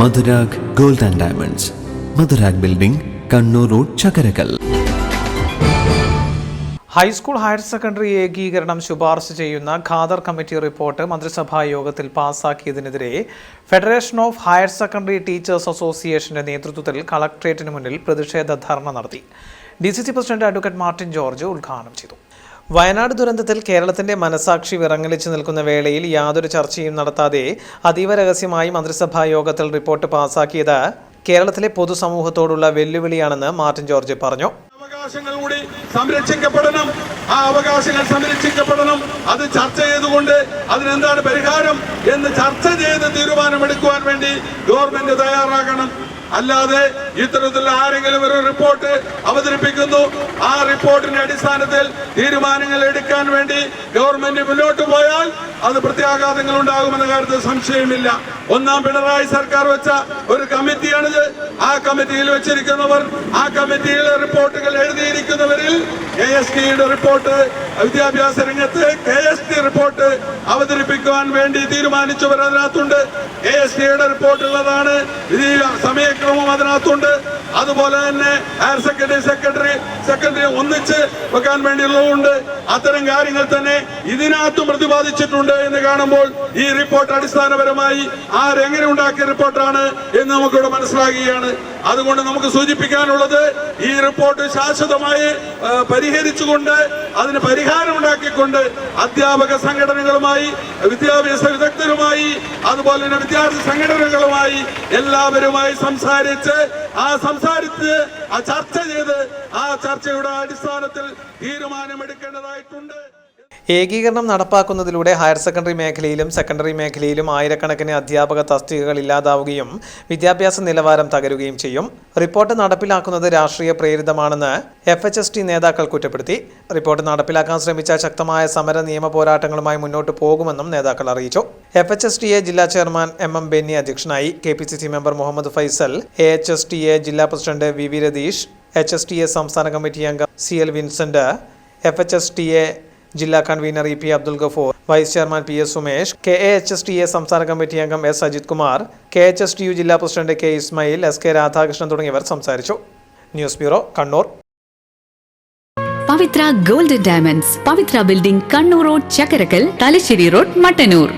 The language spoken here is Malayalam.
Madhurag gold and diamonds. Madhurag building Kannur road Chakkarakkal. High school higher secondary ഏകീകരണം ശുപാർശ ചെയ്യുന്ന ഖാദർ കമ്മിറ്റി റിപ്പോർട്ട് മന്ത്രിസഭാ യോഗത്തിൽ പാസാക്കിയതിനെതിരെ federation of higher secondary teachers അസോസിയേഷന്റെ നേതൃത്വത്തിൽ കളക്ട്രേറ്റിന് മുന്നിൽ പ്രതിഷേധ ധർണ നടത്തി. D C C president advocate Martin George ഉദ്ഘാടനം ചെയ്തു. വയനാട് ദുരന്തത്തിൽ കേരളത്തിന്റെ മനസാക്ഷി വിറങ്ങലിച്ചു നിൽക്കുന്ന വേളയിൽ യാതൊരു ചർച്ചയും നടത്താതെ അതീവ രഹസ്യമായി മന്ത്രിസഭാ യോഗത്തിൽ റിപ്പോർട്ട് പാസാക്കിയത് കേരളത്തിലെ പൊതുസമൂഹത്തോടുള്ള വെല്ലുവിളിയാണെന്ന് മാർട്ടിൻ ജോർജ് പറഞ്ഞു. അവകാശങ്ങൾ കൂടി സംരക്ഷിക്കപ്പെടണം. ആ അവകാശങ്ങൾ സംരക്ഷിക്കപ്പെടണം. അത് ചർച്ച ചെയ്തുകൊണ്ട് അതിനെന്താണ് പരിഹാരം എന്ന് ചർച്ച ചെയ്ത് തീരുമാനമെടുക്കുവാൻ വേണ്ടി ഗവൺമെന്റ് തയ്യാറാകണം. അല്ലാതെ ഇത്തരത്തിലുള്ള ആരെങ്കിലും ഒരു റിപ്പോർട്ട് അവതരിപ്പിക്കുന്നു ആ റിപ്പോർട്ടിന്റെ അടിസ്ഥാനത്തിൽ തീരുമാനങ്ങൾ എടുക്കാൻ വേണ്ടി ഗവൺമെന്റ് മുന്നോട്ട് പോയാൽ അത് പ്രത്യാഘാതങ്ങൾ ഉണ്ടാകുമെന്ന കാര്യത്തിൽ സംശയമില്ല. ഒന്നാം പിണറായി സർക്കാർ വെച്ച ഒരു കമ്മിറ്റിയാണിത്. ആ കമ്മിറ്റിയിൽ വെച്ചിരിക്കുന്നവർ ആ കമ്മിറ്റിയിലെ റിപ്പോർട്ടുകൾ എഴുതിയിരിക്കുന്നവരിൽ കെ എസ് ടിയുടെ റിപ്പോർട്ട് വിദ്യാഭ്യാസ രംഗത്ത് കെ എസ് ടി റിപ്പോർട്ട് അവതരിപ്പിക്കുവാൻ വേണ്ടി തീരുമാനിച്ചവർ അതിനകത്തുണ്ട്. കെ എസ് ടിയുടെ റിപ്പോർട്ടുള്ളതാണ് സമയക്രമം അതിനകത്തുണ്ട്. അതുപോലെ തന്നെ ഹയർ സെക്കൻഡറി സെക്രട്ടറി സെക്രട്ടറി ഒന്നിച്ച് വെക്കാൻ വേണ്ടിയുള്ളതുണ്ട് അത്തരം കാര്യങ്ങൾ തന്നെ ഇതിനകത്തും പ്രതിപാദിച്ചിട്ടുണ്ട് എന്ന് കാണുമ്പോൾ ഈ റിപ്പോർട്ട് അടിസ്ഥാനപരമായി ആരെങ്ങനെ ഉണ്ടാക്കിയ റിപ്പോർട്ടാണ് എന്ന് നമുക്കിവിടെ മനസ്സിലാകുകയാണ്. അതുകൊണ്ട് നമുക്ക് സൂചിപ്പിക്കാനുള്ളത് ഈ റിപ്പോർട്ട് ശാശ്വതമായി പരിഹരിച്ചുകൊണ്ട് അതിന് പരിഹാരം ഉണ്ടാക്കിക്കൊണ്ട് അധ്യാപക സംഘടനകളുമായി വിദ്യാഭ്യാസ വിദഗ്ധരുമായി അതുപോലെ തന്നെ വിദ്യാർത്ഥി സംഘടനകളുമായി എല്ലാവരുമായി സംസാരിച്ച് ആ സംസാരിച്ച് ആ ചർച്ച ചെയ്ത് ആ ചർച്ചയുടെ അടിസ്ഥാനത്തിൽ ഏകീകരണം നടപ്പാക്കുന്നതിലൂടെ ഹയർ സെക്കൻഡറി മേഖലയിലും സെക്കൻഡറി മേഖലയിലും ആയിരക്കണക്കിന് അധ്യാപക തസ്തികകൾ ഇല്ലാതാവുകയും വിദ്യാഭ്യാസ നിലവാരം തകരുകയും ചെയ്യും. റിപ്പോർട്ട് നടപ്പിലാക്കുന്നത് രാഷ്ട്രീയ പ്രേരിതമാണെന്ന് എഫ് എച്ച് എസ് ടി നേതാക്കൾ കുറ്റപ്പെടുത്തി. റിപ്പോർട്ട് നടപ്പിലാക്കാൻ ശ്രമിച്ച ശക്തമായ സമര നിയമ പോരാട്ടങ്ങളുമായി മുന്നോട്ട് പോകുമെന്നും നേതാക്കൾ അറിയിച്ചു. F H S T A ജില്ലാ ചെയർമാൻ എം എം ബെന്നി അധ്യക്ഷനായി K P C C member Muhammad Faisal A H S T A ജില്ലാ president V V Ratheesh H S T A സംസ്ഥാന കമ്മിറ്റി അംഗം C L Vincent F H S T A ജില്ലാ convener E P Abdul Gafoor vice chairman P S Sumesh K A H S T A സംസ്ഥാന കമ്മിറ്റി അംഗം S Ajith Kumar K H S T U ജില്ലാ president K Ismail S K Radhakrishnan തുടങ്ങിയവർ സംസാരിച്ചു. News bureau Kannur. Pavithra gold diamonds Pavithra building Kannur road Chakkarakkal Thalassery road Mattannur.